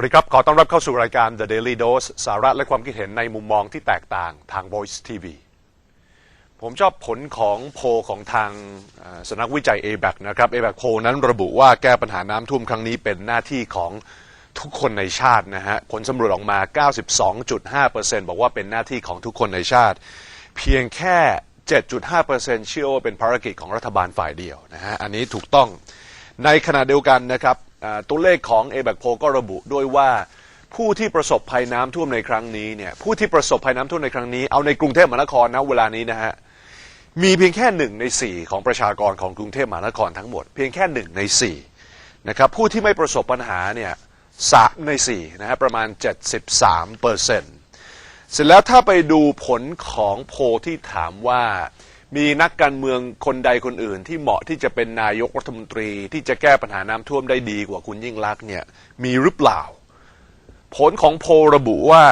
วัสดีครับ ขอต้อนรับเข้าสู่รายการ The Daily Dose สาระและความคิดเห็นในมุมมองที่แตกต่างทาง Voice TV ผมชอบผลของโพลของทางสนักวิจัย ABAC นะครับ ABAC โพลนั้นระบุว่าแก้ปัญหาน้ำท่วมครั้งนี้เป็นหน้าที่ของทุกคนในชาตินะฮะ ผลสำรวจออกมา 92.5%บอกว่าเป็นหน้าที่ของทุกคนในชาติ เพียงแค่ 7.5%เชื่อว่าเป็นภารกิจของรัฐบาลฝ่ายเดียวนะฮะ อันนี้ถูกต้อง ในขณะเดียวกันนะครับ ตัวเลขของ a b a c p o ก็ระบุด้วยว่าผู้ที่ประสบภัยน้ำท่วมในครั้งนี้เนี่ยผู้ที่ประสบภัยน้ำท่วมในครั้งนี้เอาในกรุงเทพมหานครนะเวลานี้นะฮะมีเพียงแค่หนึ่งในสี่ของประชากรของกรุงเทพมหานครทั้งหมด เพียงแค่หนึ่งในสี่นะครับผู้ที่ไม่ประสบปัญหาเนี่ยสามในสี่นะฮะประมาณ 73เปอร์เซ็นต์เสร็จแล้วถ้าไปดูผลของโพที่ถามว่า มีนักการเมืองคนใดคนอื่น ที่เหมาะที่จะเป็นนายกรัฐมนตรี ที่จะแก้ปัญหาน้ำท่วมได้ดีกว่าคุณยิ่งรักษณ์เนี่ยมีหรือเปล่า ผลของโพลระบุว่า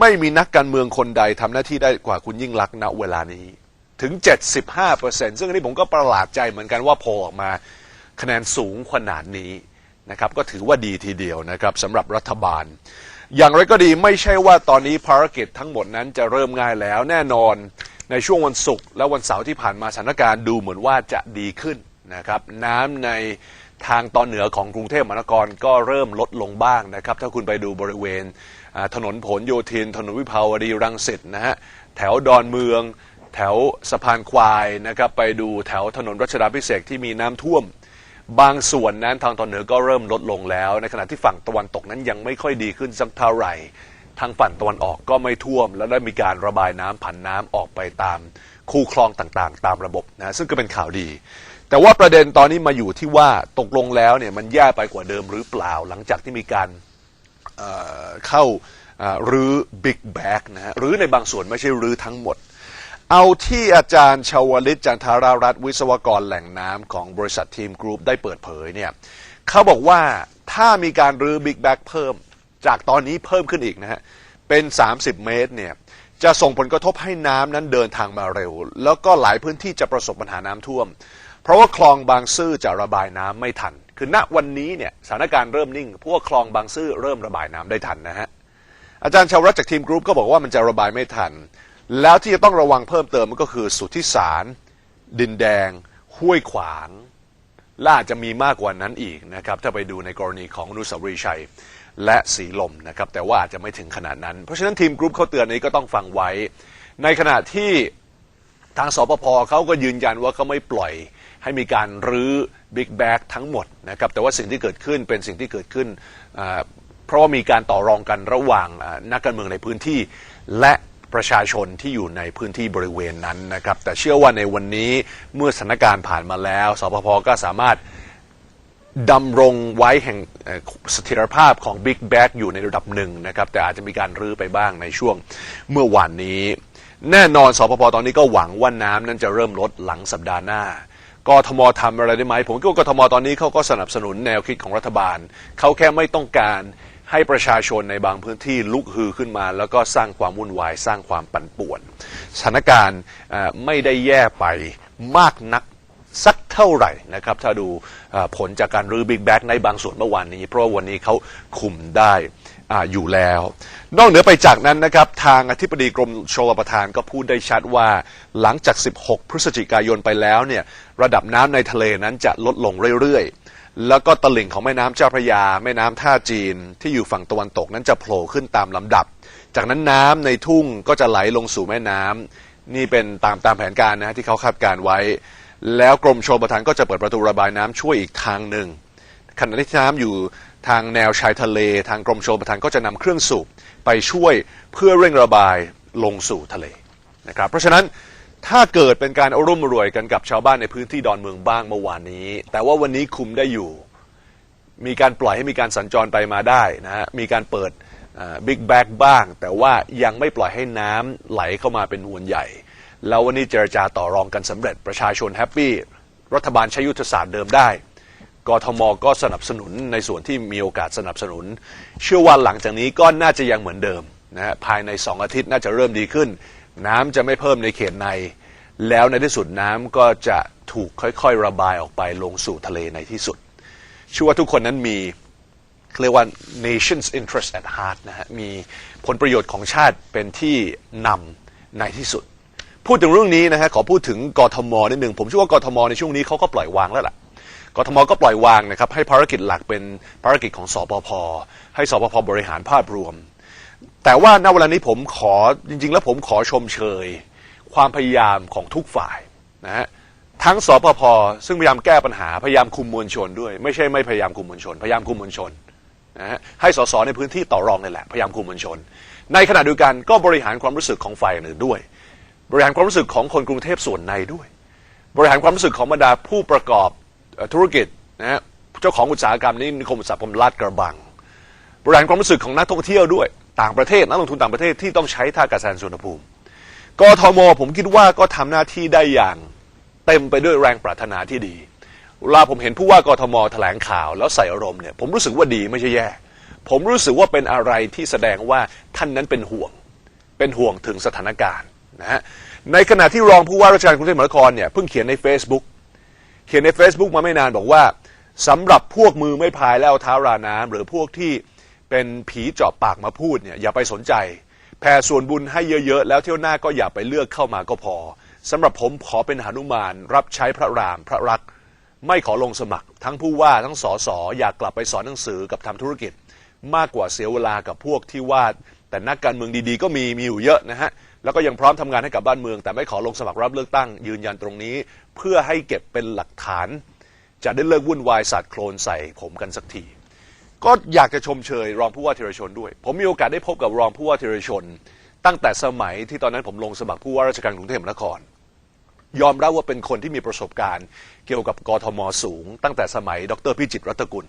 ไม่มีนักการเมืองคนใดทำหน้าที่ได้กว่าคุณยิ่งรักษณ์ณเวลานี้ ถึง 75%ซึ่งอันนี้ผมก็ประหลาดใจเหมือนกันว่าโพลออกมาคะแนนสูงขนาดนี้นะครับก็ถือว่าดีทีเดียวนะครับสำหรับรัฐบาล อย่างไรก็ดีไม่ใช่ว่าตอนนี้ภารกิจทั้งหมดนั้นจะเริ่มง่ายแล้วแน่นอน ในช่วงวันศุกร์และวันเสาร์ที่ผ่านมาสถานการณ์ดูเหมือนว่าจะดีขึ้นนะครับน้ำในทางตอนเหนือของกรุงเทพมหานครก็เริ่มลดลงบ้างนะครับ ถ้าคุณไปดูบริเวณถนนผลโยธิน ถนนวิภาวดีรังสิตนะฮะแถวดอนเมือง แถวสะพานควายนะครับไปดูแถวถนนรัชดาพิเศษกที่มีน้ำท่วม บางส่วนนั้นทางตอนเหนือก็เริ่มลดลงแล้ว ในขณะที่ฝั่งตะวันตกนั้นยังไม่ค่อยดีขึ้นสักเท่าไหร่ ทางฝั่งตะวันออกก็ไม่ท่วม แล้วได้มีการระบายน้ำผันน้ำออกไปตามคูคลองต่างๆ ตามระบบนะซึ่งก็เป็นข่าวดี แต่ว่าประเด็นตอนนี้มาอยู่ที่ว่าตกลงแล้วเนี่ยมันแย่ไปกว่าเดิมหรือเปล่า หลังจากที่มีการเเข้ารื้อบิ๊กแบกนะฮะรื้อในบางส่วนไม่ใช่รื้อทั้งหมด เอาที่อาจารย์ชาวลิตจันทารารัตวิศวกรแหล่งน้ำของบริษัททีมกรุ๊ปได้เปิดเผยเนี่ยเขาบอกว่าถ้ามีการรื้อบิ๊กแบกเพิ่ม จากตอนนี้เพิ่มขึ้นอีกนะฮะเป็น 30 เมตรเนี่ยจะส่งผลกระทบให้น้ำนั้นเดินทางมาเร็ว แล้วก็หลายพื้นที่จะประสบปัญหาน้ำท่วม เพราะว่าคลองบางซื่อจะระบายน้ำไม่ทัน คือณวันนี้เนี่ยสถานการณ์เริ่มนิ่งเพราะว่าคลองบางซื่อเริ่มระบายน้ำได้ทันนะฮะอาจารย์ชาวรัฐจากทีมกรุ๊ปก็บอกว่ามันจะระบายไม่ทัน แล้วที่จะต้องระวังเพิ่มเติมมันก็คือสุทธิสารดินแดง ห้วยขวางละอาจจะมีมากกว่านั้นอีกนะครับถ้าไปดูในกรณีของอนุสาวรีย์ชัย และสีลมนะครับแต่ว่าอาจจะไม่ถึงขนาดนั้น เพราะฉะนั้นทีมกรุ๊ปเขาเตือนนี้ก็ต้องฟังไว้ ในขณะที่ทางสปภเขาก็ยืนยันว่าเขาไม่ปล่อยให้มีการรื้อบิ๊กแบกทั้งหมดนะครับแต่ว่าสิ่งที่เกิดขึ้นเป็นสิ่งที่เกิดขึ้น เพราะว่ามีการต่อรองกันระหว่างนักการเมืองในพื้นที่ และประชาชนที่อยู่ในพื้นที่บริเวณนั้นนะครับแต่เชื่อว่าในวันนี้เมื่อสถานการณ์ผ่านมาแล้วสปภก็สามารถ ดำรงไว้แห่งเสถียรภาพของ Big b a g อยู่ในระดับหนึ่งนะครับ แต่อาจจะมีการรื้อไปบ้างในช่วงเมื่อวานนี้ แน่นอนสปภตอนนี้ก็หวังว่าน้ำนั้นจะเริ่มลดหลังสัปดาห์หน้ากทมทำอะไรได้ไหม ผมคิดว่ากทมตอนนี้เขาก็สนับสนุนแนวคิดของรัฐบาล เขาแค่ไม่ต้องการให้ประชาชนในบางพื้นที่ลุกฮือขึ้นมา แล้วก็สร้างความวุ่นวาย สร้างความปั่นป่วน สถานการณ์ไม่ได้แย่ไปมากนัก สักเท่าไหร่นะครับ ถ้าดูผลจากการรื้อบิ๊กแบกในบางส่วนเมื่อวานนี้ เพราะวันนี้เขาคุมได้ออยู่แล้ว นอกเหนือไปจากนั้นนะครับ ทางอธิบดีกรมชลประทานก็พูดได้ชัดว่า หลังจาก 16 พฤศจิกายนไปแล้วเนี่ยระดับน้ำในทะเลนั้นจะลดลงเรื่อยๆ แล้วก็ตลิ่งของแม่น้ำเจ้าพระยา แม่น้ำท่าจีนที่อยู่ฝั่งตะวันตกนั้นจะโผล่ขึ้นตามลำดับ จากนั้นน้ำในทุ่งก็จะไหลลงสู่แม่น้ำนี่เป็นตามตามแผนการนะที่เขาคาดการไว้ แล้วกรมชลประทานก็จะเปิดประตูระบายน้ำช่วยอีกทางหนึ่งขณะที่น้ำอยู่ทางแนวชายทะเล ทางกรมชลประทานก็จะนำเครื่องสูบไปช่วยเพื่อเร่งระบายลงสู่ทะเลนะครับ เพราะฉะนั้นถ้าเกิดเป็นการร่วมรวยกันกับชาวบ้านในพื้นที่ดอนเมืองบ้างเมื่อวานนี้ แต่ว่าวันนี้คุมได้อยู่ มีการปล่อยให้มีการสัญจรไปมาได้นะฮะมีการเปิดบิ๊กแบกบ้าง แต่ว่ายังไม่ปล่อยให้น้ำไหลเข้ามาเป็นมวลใหญ่ แล้ววันนี้เจรจาต่อรองกันสำเร็จประชาชนแฮปปี้รัฐบาลใช้ยุทธศาสตร์เดิมได้กทมก็สนับสนุนในส่วนที่มีโอกาสสนับสนุน เชื่อว่าหลังจากนี้ก็น่าจะยังเหมือนเดิมนะฮะภายใน 2 อาทิตย์น่าจะเริ่มดีขึ้น น้ำจะไม่เพิ่มในเขตใน แล้วในที่สุดน้ำก็จะถูกค่อยๆระบายออกไปลงสู่ทะเลในที่สุดเชื่อว่าทุกคนนั้นมีเรียกว่า nation's interest at heart นะฮะมีผลประโยชน์ของชาติเป็นที่นำในที่สุด พูดถึงเรื่องนี้นะฮะขอพูดถึงกทมนิดหนึ่งผมเชื่อว่ากทมในช่วงนี้เขาก็ปล่อยวางแล้วล่ะกทมก็ปล่อยวางนะครับให้ภารกิจหลักเป็นภารกิจของสปพให้สปพบริหารภาพรวม แต่ว่าณเวลานี้ผมขอจริง ๆ แล้วผมขอชมเชย ความพยายามของทุกฝ่ายนะฮะทั้งสปพซึ่งพยายามแก้ปัญหาพยายามคุมมวลชนด้วย ไม่ใช่ไม่พยายามคุมมวลชน พยายามคุมมวลชนนะฮะให้สสในพื้นที่ต่อรองนี่แหละพยายามคุมมวลชน ในขณะเดียวกันก็บริหารความรู้สึกของฝ่ายอื่นด้วย บริหารความรู้สึกของคนกรุงเทพส่วนในด้วย บริหารความรู้สึกของบรรดาผู้ประกอบธุรกิจนะฮะเจ้าของอุตสาหกรรมนี่นิคมอุตสาหกรรมลาดกระบัง บริหารความรู้สึกของนักท่องเที่ยวด้วย ต่างประเทศนักลงทุนต่างประเทศที่ต้องใช้ท่ากาศยานสุวรรณภูมิกทมผมคิดว่าก็ทำหน้าที่ได้อย่างเต็มไปด้วยแรงปรารถนาที่ดีเวลาผมเห็นผู้ว่ากทมแถลงข่าวแล้วใส่อารมณ์เนี่ยผมรู้สึกว่าดีไม่ใช่แย่ ผมรู้สึกว่าเป็นอะไรที่แสดงว่าท่านนั้นเป็นห่วง เป็นห่วงถึงสถานการณ์ นะฮะในขณะที่รองผู้ว่าราชการกรุงเทพมหานครเนี่ยเพิ่งเขียนใน Facebook เขียนใน Facebook มาไม่นานบอกว่าสำหรับพวกมือไม่พายแล้วเอาเท้าราน้ำหรือพวกที่เป็นผีเจาะปากมาพูดเนี่ยอย่าไปสนใจแผ่ส่วนบุญให้เยอะๆ แล้วเที่ยวหน้าก็อย่าไปเลือกเข้ามาก็พอสำหรับผมขอเป็นหนุมาน รับใช้พระรามพระรัก ไม่ขอลงสมัคร ทั้งผู้ว่าทั้งสอสอยากกลับไปสอนหนังสือกับทำธุรกิจ มากกว่าเสียเวลากับพวกที่ว่าแต่นักการเมืองดีๆ ก็มีมีอยู่เยอะนะฮะ แล้วก็ยังพร้อมทำงานให้กับบ้านเมือง แต่ไม่ขอลงสมัครรับเลือกตั้ง ยืนยันตรงนี้ เพื่อให้เก็บเป็นหลักฐาน จะได้เลิกวุ่นวายสาดโคลนใส่ผมกันสักทีก็อยากจะชมเชยรองผู้ว่าธีรชนด้วย ผมมีโอกาสได้พบกับรองผู้ว่าธีรชน ตั้งแต่สมัยที่ตอนนั้นผมลงสมัครผู้ว่าราชการกรุงเทพมหานคร ยอมรับว่าเป็นคนที่มีประสบการณ์เกี่ยวกับกทมสูง ตั้งแต่สมัยดรพิจิตรรัตกุล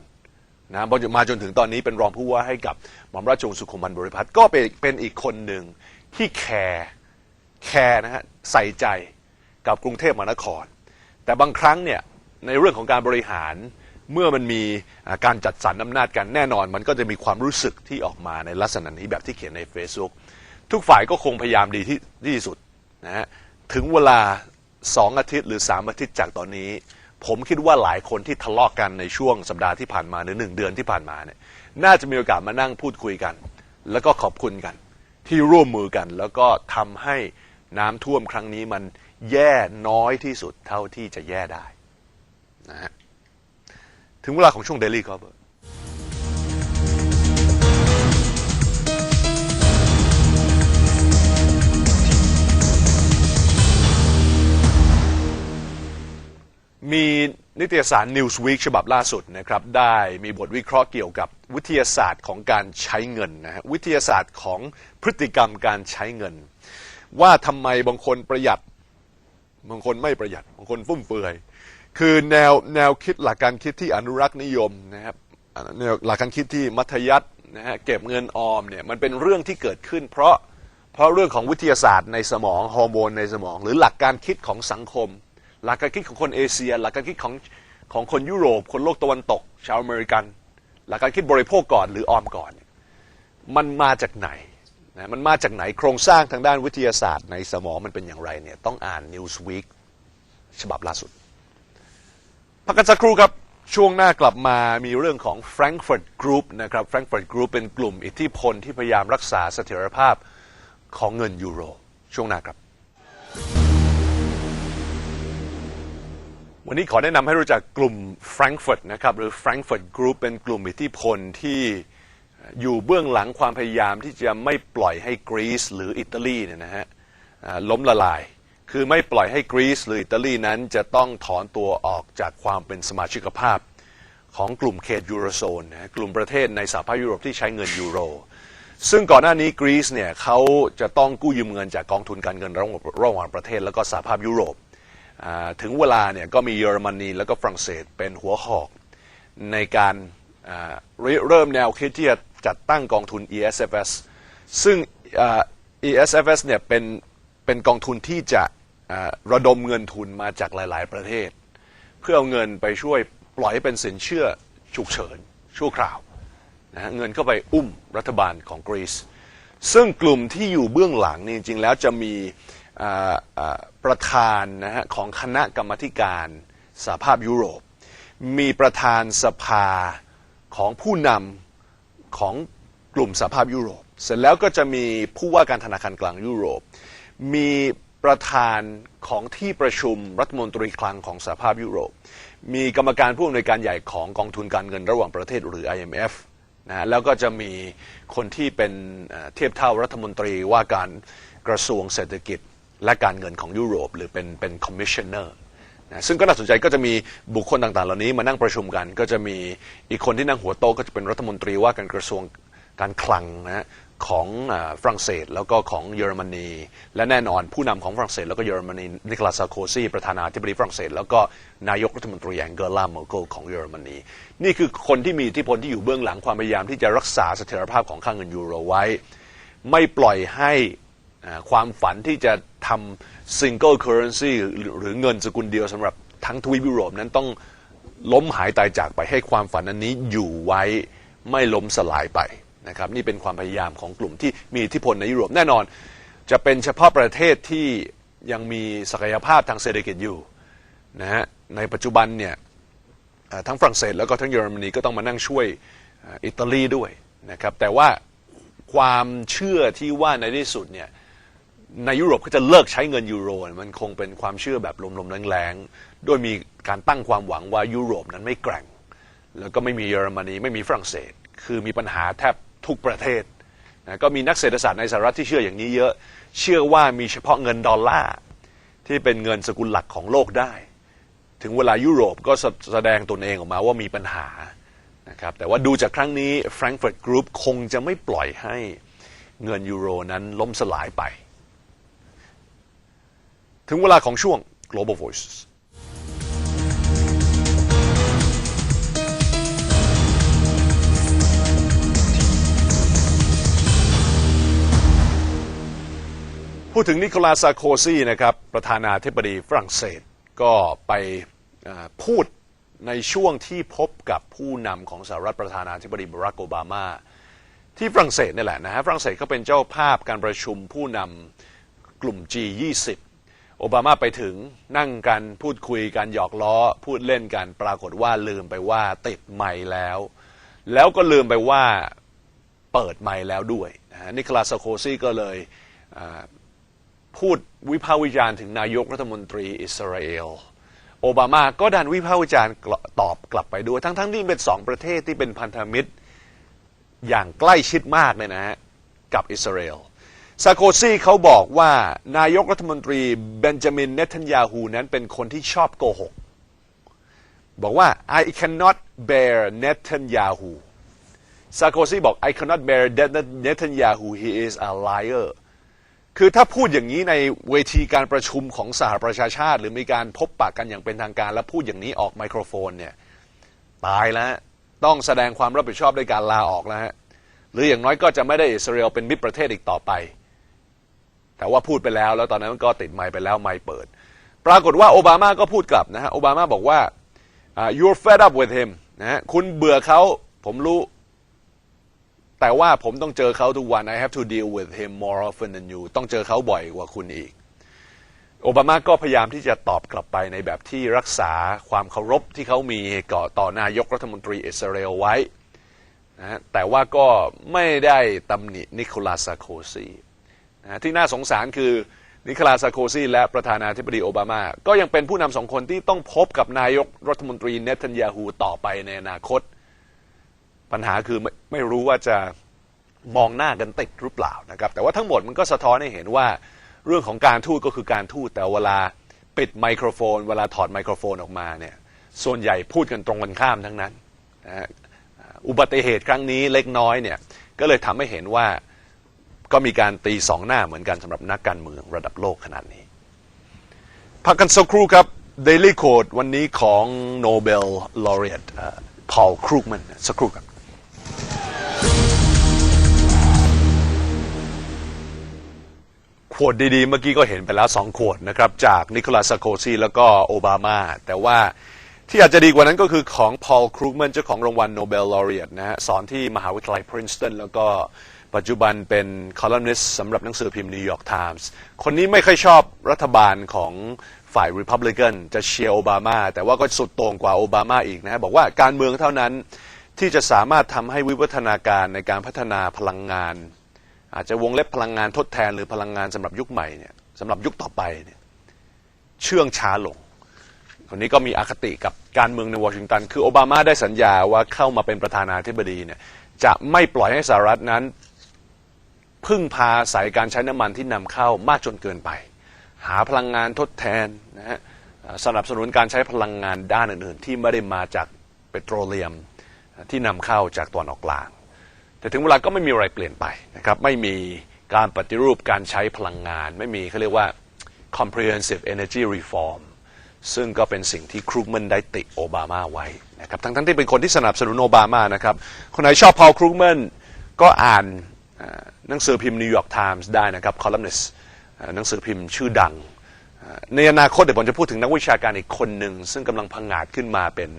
นะมาจนถึงตอนนี้เป็นรองผู้ว่าให้กับหม่อมราชวงศ์สุขุมพันธ์บริพัตรก็เป็นเป็นอีกคนหนึ่ง ที่แคร์แคร์นะฮะใส่ใจกับกรุงเทพมหานคร แต่บางครั้งเนี่ยในเรื่องของการบริหารเมื่อมันมีการจัดสรรอำนาจกันแน่นอน มันก็จะมีความรู้สึกที่ออกมาในลักษณะนี้แบบที่เขียนใน Facebook ทุกฝ่ายก็คงพยายามดีที่ที่สุดนะฮะถึงเวลาสองอาทิตย์หรือสามอาทิตย์จากตอนนี้ ผมคิดว่าหลายคนที่ทะเลาะกกันในช่วงสัปดาห์ที่ผ่านมาหรือหนึ่งเดือนที่ผ่านมาเนี่ยน่าจะมีโอกาสมานั่งพูดคุยกัน แล้วก็ขอบคุณกัน ที่ร่วมมือกัน แล้วก็ทำให้น้ำท่วมครั้งนี้มันแย่น้อยที่สุดเท่าที่จะแย่ได้นะฮะถึงเวลาของช่วง Daily Cover มี นิตยสาร Newsweek ฉบับล่าสุดนะครับได้มีบทวิเคราะห์เกี่ยวกับวิทยาศาสตร์ของการใช้เงินนะฮะวิทยาศาสตร์ของพฤติกรรมการใช้เงิน ว่าทำไมบางคนประหยัดบางคนไม่ประหยัดบางคนฟุ่มเฟือย คือแนวแนวคิดหลักการคิดที่อนุรักษ์นิยมนะครับแนวหลักการคิดที่มัธยัตินะฮะเก็บเงินออมเนี่ยมันเป็นเรื่องที่เกิดขึ้น เพราะเพราะเรื่องของวิทยาศาสตร์ในสมองฮอร์โมนในสมอง หรือหลักการคิดของสังคม หลักการคิดของคนเอเชีย หลักการคิดของของคนยุโรป คนโลกตะวันตก ชาวอเมริกัน หลักการคิดบริโภคก่อนหรือออมก่อน มันมาจากไหนนะมันมาจากไหนโครงสร้างทางด้านวิทยาศาสตร์ ในสมองมันเป็นอย่างไรเนี่ยต้องอ่าน Newsweek ฉบับล่าสุดพักกันสักครู่ครับช่วงหน้ากลับมามีเรื่องของ Frankfurt Group นะครับ Frankfurt Group เป็นกลุ่มอิทธิพลที่พยายามรักษาเสถียรภาพของเงินยูโร ช่วงหน้าครับ วันนี้ขอแนะนำให้รู้จักกลุ่ม Frankfurt นะครับหรือ Frankfurt Group เป็นกลุ่มอิทธิพลที่อยู่เบื้องหลังความพยายามที่จะไม่ปล่อยให้กรีซหรืออิตาลีเนี่ยนะฮะล้มละลาย คือไม่ปล่อยให้กรีซหรืออิตาลีนั้นจะต้องถอนตัวออกจากความเป็นสมาชิกภาพของกลุ่มเขตยูโรโซนนะฮะกลุ่มประเทศในสหภาพยุโรปที่ใช้เงินยูโร ซึ่งก่อนหน้านี้กรีซเนี่ยเขาจะต้องกู้ยืมเงินจากกองทุนการเงินระหว่างประเทศแล้วก็สหภาพยุโรป ถึงเวลาเนี่ยก็มีเยอรมนีแล้วก็ฝรั่งเศสเป็นหัวหอก ในการเริ่มแนวคิดที่จะจัดตั้งกองทุน ESFS ซึ่ง ESFS เนี่ยเป็นเป็นกองทุนที่จะระดมเงินทุนมาจากหลาย ๆ ประเทศ เพื่อเอาเงินไปช่วยปล่อยให้เป็นสินเชื่อฉุกเฉินชั่วคราวนะเงินเข้าไปอุ้มรัฐบาลของกรีซซึ่งกลุ่มที่อยู่เบื้องหลังนี่จริง ๆ แล้วจะมี ประธานนะฮะของคณะกรรมการสหภาพยุโรป มีประธานสภาของผู้นำของกลุ่มสหภาพยุโรป เสร็จแล้วก็จะมีผู้ว่าการธนาคารกลางยุโรป มีประธานของที่ประชุมรัฐมนตรีคลังของสหภาพยุโรป มีกรรมการผู้อำนวยการใหญ่ของกองทุนการเงินระหว่างประเทศหรือ IMF นะฮะแล้วก็จะมีคนที่เป็นเทียบเท่ารัฐมนตรีว่าการกระทรวงเศรษฐกิจ และการเงินของยุโรป หรือเป็นเป็นคอมมิชชันเนอร์นะซึ่งก็น่าสนใจก็จะมีบุคคลต่างๆ เหล่านี้มานั่งประชุมกัน ก็จะมีอีกคนที่นั่งหัวโต๊ะก็จะเป็นรัฐมนตรีว่าการกระทรวงการคลังนะฮะของฝรั่งเศสแล้วก็ของเยอรมนี และแน่นอนผู้นำของฝรั่งเศส แล้วก็เยอรมนีนิโคลัสซาโคซีประธานาธิบดีฝรั่งเศส แล้วก็นายกรัฐมนตรีแองเกลาเมอร์เกลของเยอรมนี นี่คือคนที่มีอิทธิพลที่อยู่เบื้องหลังความพยายามที่จะรักษาเสถียรภาพของค่าเงินยูโรไว้ ไม่ปล่อยให้ความฝันที่จะ ทำ single currency หรือเงินสกุลเดียวสำหรับทั้งทวีปยุโรปนั้นต้องล้มหายตายจากไปให้ความฝันอันนี้อยู่ไว้ไม่ล้มสลายไปนะครับนี่เป็นความพยายามของกลุ่มที่มีอิทธิพลในยุโรปแน่นอน จะเป็นเฉพาะประเทศที่ยังมีศักยภาพทางเศรษฐกิจอยู่นะฮะในปัจจุบันเนี่ยทั้งฝรั่งเศสแล้วก็ทั้งเยอรมนีก็ต้องมานั่งช่วยอิตาลีด้วยนะครับแต่ว่าความเชื่อที่ว่าในที่สุดเนี่ย ในยุโรปเขาจะเลิกใช้เงินยูโร มันคงเป็นความเชื่อแบบลมๆแรงๆ โดยมีการตั้งความหวังว่ายุโรปนั้นไม่แกร่ง แล้วก็ไม่มีเยอรมนีไม่มีฝรั่งเศส คือมีปัญหาแทบทุกประเทศนะก็มีนักเศรษฐศาสตร์ในสหรัฐที่เชื่ออย่างนี้เยอะ เชื่อว่ามีเฉพาะเงินดอลลาร์ที่เป็นเงินสกุลหลักของโลกได้ ถึงเวลายุโรปก็แสแสดงตนเองออกมาว่ามีปัญหานะครับแต่ว่าดูจากครั้งนี้ Frankfurt Group คงจะไม่ปล่อยให้เงินยูโรนั้นล้มสลายไป ถึงเวลาของช่วง Global Voices พูดถึงนิโคลัสซาโคซีนะครับประธานาธิบดีฝรั่งเศสก็ไปพูดในช่วงที่พบกับผู้นำของสหรัฐประธานาธิบดีบารักโอบามา ที่ฝรั่งเศสนี่แหละนะฮะฝรั่งเศสก็เป็นเจ้าภาพการประชุมผู้นำกลุ่ม G20 โอบามาไปถึงนั่งกันพูดคุยกันหยอกล้อ พูดเล่นกัน ปรากฏว่าลืมไปว่าติดไมค์แล้ว แล้วก็ลืมไปว่าเปิดไมค์แล้วด้วยนิโคลัสโคซีก็เลยพูดวิพากษ์วิจารณ์ถึงนายกรัฐมนตรีอิสราเอลโอบามาก็ดันวิพากษ์วิจารณ์ตอบกลับไปด้วย ทั้งๆที่เป็นสองประเทศที่เป็นพันธมิตรอย่างใกล้ชิดมากเลยนะฮะกับอิสราเอล ซาโกซีเขาบอกว่านายกรัฐมนตรีเบนจามินเนทันยาฮูนั้นเป็นคนที่ชอบโกหก บอกว่า I cannot bear Netanyahu ซาโกซีบอก I cannot bear Netanyahu he is a liar คือถ้าพูดอย่างนี้ในเวทีการประชุมของสหประชาชาติ หรือมีการพบปะกันอย่างเป็นทางการ แล้วพูดอย่างนี้ออกไมโครโฟนเนี่ยตายแล้วต้องแสดงความรับผิดชอบด้วยการลาออกแล้วฮะหรืออย่างน้อยก็จะไม่ได้อิสราเอลเป็นมิตรประเทศอีกต่อไป แต่ว่าพูดไปแล้ว แล้วตอนนั้นก็ติดไมค์ไปแล้วไมค์เปิด ปรากฏว่าโอบามาก็พูดกลับนะฮะโอบามาบอกว่า you're fed up with him นะฮะคุณเบื่อเขาผมรู้ แต่ว่าผมต้องเจอเขาทุกวัน I have to deal with him more often than you ต้องเจอเขาบ่อยกว่าคุณอีก โอบามาก็พยายามที่จะตอบกลับไปในแบบที่รักษาความเคารพที่เขามีก่อต่อนายกรัฐมนตรีอิสราเอลไว้นะฮะแต่ว่าก็ไม่ได้ตำหนินิโคลัสซาโคซี นะที่น่าสงสารคือนิคลัสซาโคซี และประธานาธิบดีโอบามา ก็ยังเป็นผู้นำสองคนที่ต้องพบกับนายกรัฐมนตรีเนทันยาฮูต่อไปในอนาคต ปัญหาคือไม่ไม่รู้ว่าจะมองหน้ากันติดหรือเปล่านะครับ แต่ว่าทั้งหมดมันก็สะท้อนให้เห็นว่าเรื่องของการทูตก็คือการทูตแต่เวลาปิดไมโครโฟน เวลาถอดไมโครโฟนออกมาเนี่ยส่วนใหญ่พูดกันตรงกันข้ามทั้งนั้นนะอุบัติเหตุครั้งนี้เล็กน้อยเนี่ยก็เลยทำให้เห็นว่า ก็มีการตีสองหน้าเหมือนกันสำหรับนักการเมืองระดับโลกขนาดนี้พักกันสักครู่ครับ Daily Code วันนี้ของ Nobel Laureate พอลครูกมันสักครู่ครับขวดดีๆ เมื่อกี้ก็เห็นไปแล้ว 2 ขวดนะครับ จากนิโคลัสโคซีแล้วก็โอบามา แต่ว่าที่อาจจะดีกว่านั้นก็คือของพอลครูกมันเจ้าของรางวัลโนเบลลอเรียตนะฮะสอนที่มหาวิทยาลัยพรินสตันแล้วก็ ปัจจุบันเป็นคอลัมนิสต์สำหรับหนังสือพิมพ์นิวยอร์กไทมส์คนนี้ไม่ค่อยชอบรัฐบาลของฝ่ายริพับลิกันจะเชียร์โอบามา แต่ว่าก็สุดโต่งกว่าโอบามาอีกนะฮะบอกว่าการเมืองเท่านั้นที่จะสามารถทำให้วิวัฒนาการในการพัฒนาพลังงาน อาจจะวงเล็บพลังงานทดแทนหรือพลังงานสำหรับยุคใหม่เนี่ยสำหรับยุคต่อไปเนี่ยเชื่องช้าลง คนนี้ก็มีอคติกับการเมืองในวอชิงตัน คือโอบามาได้สัญญาว่าเข้ามาเป็นประธานาธิบดีเนี่ยจะไม่ปล่อยให้สหรัฐนั้น พึ่งพาสายการใช้น้ำมันที่นำเข้ามากจนเกินไป หาพลังงานทดแทนนะฮะสนับสนุนการใช้พลังงานด้านอื่นๆ ที่ไม่ได้มาจากเปโตรเลียมที่นำเข้าจากตะวันออกกลาง แต่ถึงเวลาก็ไม่มีอะไรเปลี่ยนไปนะครับไม่มีการปฏิรูปการใช้พลังงาน ไม่มีเขาเรียกว่า comprehensive energy reform ซึ่งก็เป็นสิ่งที่ครูกแมนได้ติโอบามาไว้นะครับทั้งๆที่เป็นคนที่สนับสนุนโอบามานะครับคนไหนชอบพอลครูกแมนก็อ่าน หนังสือพิมพ์นิวยอร์กไทมส์ได้นะครับคอลัมนิสหนังสือพิมพ์ชื่อดัง ในอนาคตเดี๋ยวผมจะพูดถึงนักวิชาการอีกคนหนึ่ง ซึ่งกำลังพังงาดขึ้นมาเป็น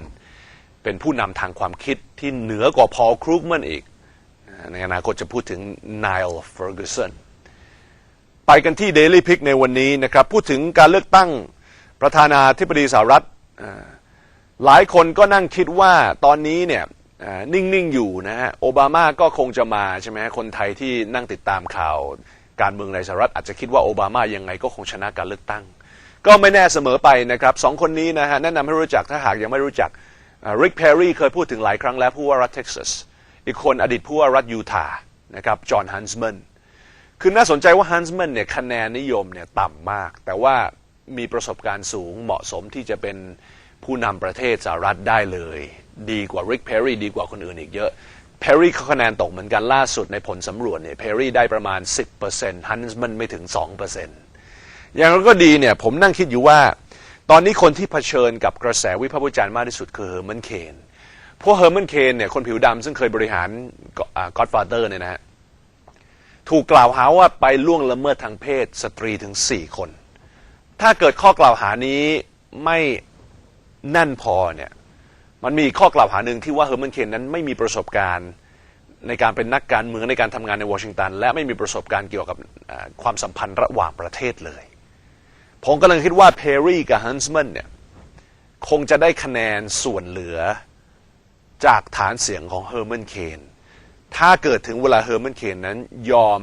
เป็นผู้นำทางความคิดที่เหนือกว่าพอลครูกแมนอีก ในอนาคตจะพูดถึง Nile Ferguson ไปกันที่ Daily Pick ในวันนี้นะครับ พูดถึงการเลือกตั้งประธานาธิบดีสหรัฐ หลายคนก็นั่งคิดว่าตอนนี้เนี่ย นิ่ง ๆ อยู่นะฮะโอบามาก็คงจะมาใช่ไหมคนไทยที่นั่งติดตามข่าวการเมืองในสหรัฐอาจจะคิดว่าโอบามายังไงก็คงชนะการเลือกตั้ง ก็ไม่แน่เสมอไปนะครับสองคนนี้นะฮะแนะนำให้รู้จักถ้าหากยังไม่รู้จักริกเพร์รี่เคยพูดถึงหลายครั้งแล้วผู้ว่ารัฐเท็กซัสอีกคนอดีตผู้ว่ารัฐยูทาห์นะครับจอห์นฮันส์แมนคือน่าสนใจว่าฮันส์แมนเนี่ยคะแนนนิยมเนี่ยต่ำมาก แต่ว่ามีประสบการณ์สูงเหมาะสมที่จะเป็นผู้นำประเทศสหรัฐได้เลย ดีกว่าริกเพร์รี่ดีกว่าคนอื่นอีกเยอะเพร์รี่เขาคะแนนตกเหมือนกันล่าสุดในผลสำรวจเนี่ยเพร์รี่ได้ประมาณ 10%ฮันส์แมนไม่ถึง 2%อย่างไรก็ดีเนี่ยผมนั่งคิดอยู่ว่า ตอนนี้คนที่เผชิญกับกระแสวิพากษ์วิจารณ์มากที่สุดคือเฮอร์มันเคนพวกเฮอร์มันเคนเนี่ยคนผิวดำซึ่งเคยบริหารก็อดฟาเตอร์เนี่ยนะฮะถูกกล่าวหาว่าไปล่วงละเมิดทางเพศสตรีถึง 4 คน ถ้าเกิดข้อกล่าวหานี้ไม่แน่นพอเนี่ย มันมีข้อกล่าวหาหนึ่งที่ว่าเฮอร์มันเคนนั้นไม่มีประสบการณ์ในการเป็นนักการเมืองในการทำงานในวอชิงตัน และไม่มีประสบการณ์เกี่ยวกับความสัมพันธ์ระหว่างประเทศเลย ผมกำลังคิดว่าเพร์รี่กับฮันส์แมนเนี่ยคงจะได้คะแนนส่วนเหลือจากฐานเสียงของเฮอร์แมนเคนถ้าเกิดถึงเวลาเฮอร์แมนเคนนั้นยอม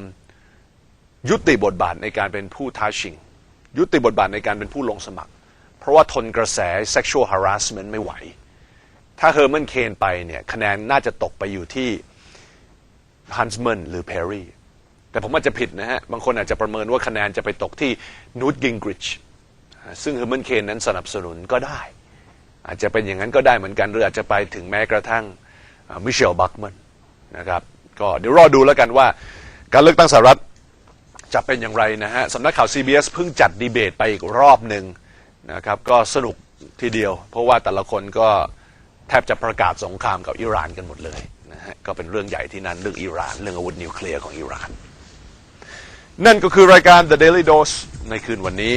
ยุติบทบาทในการเป็นผู้ท้าชิง ยุติบทบาทในการเป็นผู้ลงสมัคร เพราะว่าทนกระแส sexual harassment ไม่ไหว ถ้าเฮอร์แมนเคนไปเนี่ยคะแนนน่าจะตกไปอยู่ที่ฮันส์แมนหรือเพร์รี่แต่ผมอาจจะผิดนะฮะ บางคนอาจจะประเมินว่าคะแนนจะไปตกที่นูตกิงกริชซึ่งเฮอร์แมนเคนนั้นสนับสนุนก็ได้ อาจจะเป็นอย่างนั้นก็ได้เหมือนกัน หรืออาจจะไปถึงแม้กระทั่งมิเชลบัคแมนนะครับก็เดี๋ยวรอดูแล้วกันว่า การเลือกตั้งสหรัฐจะเป็นอย่างไรนะฮะสำนักข่าว CBS เพิ่งจัดดีเบตไปอีกรอบหนึ่งนะครับก็สนุกทีเดียว เพราะว่าแต่ละคนก็ แทบจะประกาศสงครามกับอิหร่านกันหมดเลยนะฮะก็เป็นเรื่องใหญ่ที่นั่นเรื่องอิหร่าน เรื่องอาวุธนิวเคลียร์ของอิหร่าน นั่นก็คือรายการ The Daily Dose ในคืนวันนี้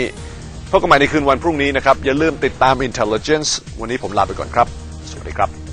พบกันใหม่ในคืนวันพรุ่งนี้นะครับ อย่าลืมติดตาม Intelligence วันนี้ผมลาไปก่อนครับ สวัสดีครับ